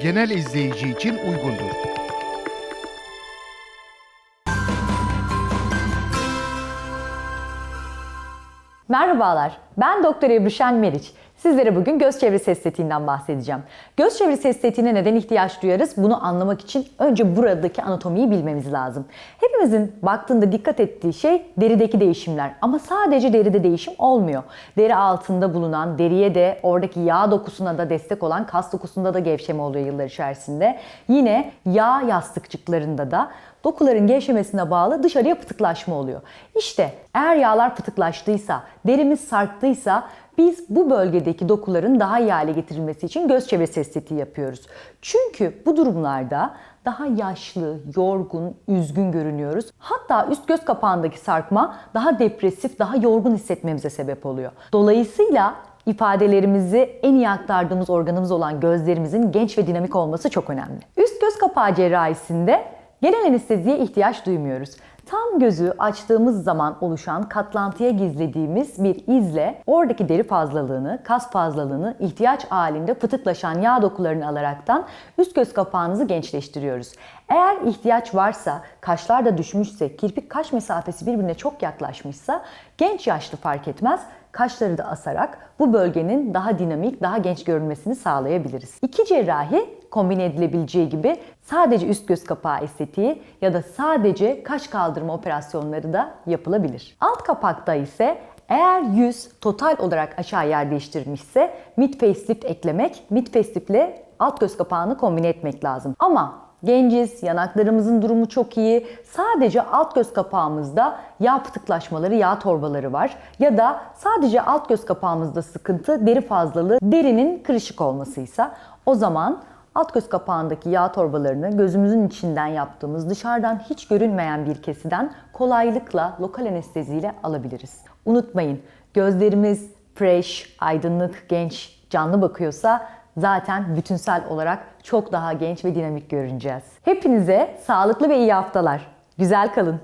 genel izleyici için uygundur. Merhabalar, ben Doktor Ebru Şen Meriç. Sizlere bugün göz çevresi estetiğinden bahsedeceğim. Göz çevresi estetiğine neden ihtiyaç duyarız? Bunu anlamak için önce buradaki anatomiyi bilmemiz lazım. Hepimizin baktığında dikkat ettiği şey derideki değişimler. Ama sadece deride değişim olmuyor. Deri altında bulunan, deriye de oradaki yağ dokusuna da destek olan kas dokusunda da gevşeme oluyor yıllar içerisinde. Yine yağ yastıkçıklarında da dokuların gevşemesine bağlı dışarıya pıtıklaşma oluyor. İşte eğer yağlar pıtıklaştıysa, derimiz sarktıysa biz bu bölgedeki dokuların daha iyi hale getirilmesi için göz çevresi estetiği yapıyoruz. Çünkü bu durumlarda daha yaşlı, yorgun, üzgün görünüyoruz. Hatta üst göz kapağındaki sarkma daha depresif, daha yorgun hissetmemize sebep oluyor. Dolayısıyla ifadelerimizi en iyi aktardığımız organımız olan gözlerimizin genç ve dinamik olması çok önemli. Üst göz kapağı cerrahisinde genel anesteziye ihtiyaç duymuyoruz. Tam gözü açtığımız zaman oluşan katlantıya gizlediğimiz bir izle oradaki deri fazlalığını, kas fazlalığını ihtiyaç halinde fıtıklaşan yağ dokularını alaraktan üst göz kapağınızı gençleştiriyoruz. Eğer ihtiyaç varsa, kaşlar da düşmüşse, kirpik kaş mesafesi birbirine çok yaklaşmışsa genç yaşlı fark etmez kaşları da asarak bu bölgenin daha dinamik, daha genç görünmesini sağlayabiliriz. İki cerrahi kombine edilebileceği gibi sadece üst göz kapağı estetiği ya da sadece kaş kaldırma operasyonları da yapılabilir. Alt kapakta ise eğer yüz total olarak aşağı yer değiştirmişse mid facelift eklemek, mid facelift ile alt göz kapağını kombine etmek lazım. Ama Genciz, yanaklarımızın durumu çok iyi. Sadece alt göz kapağımızda yağ pıtıklaşmaları, yağ torbaları var. Ya da sadece alt göz kapağımızda sıkıntı, deri fazlalığı, derinin kırışık olmasıysa o zaman alt göz kapağındaki yağ torbalarını gözümüzün içinden yaptığımız dışarıdan hiç görünmeyen bir kesiden kolaylıkla lokal anesteziyle alabiliriz. Unutmayın gözlerimiz fresh, aydınlık, genç, canlı bakıyorsa zaten bütünsel olarak çok daha genç ve dinamik görüneceğiz. Hepinize sağlıklı ve iyi haftalar. Güzel kalın.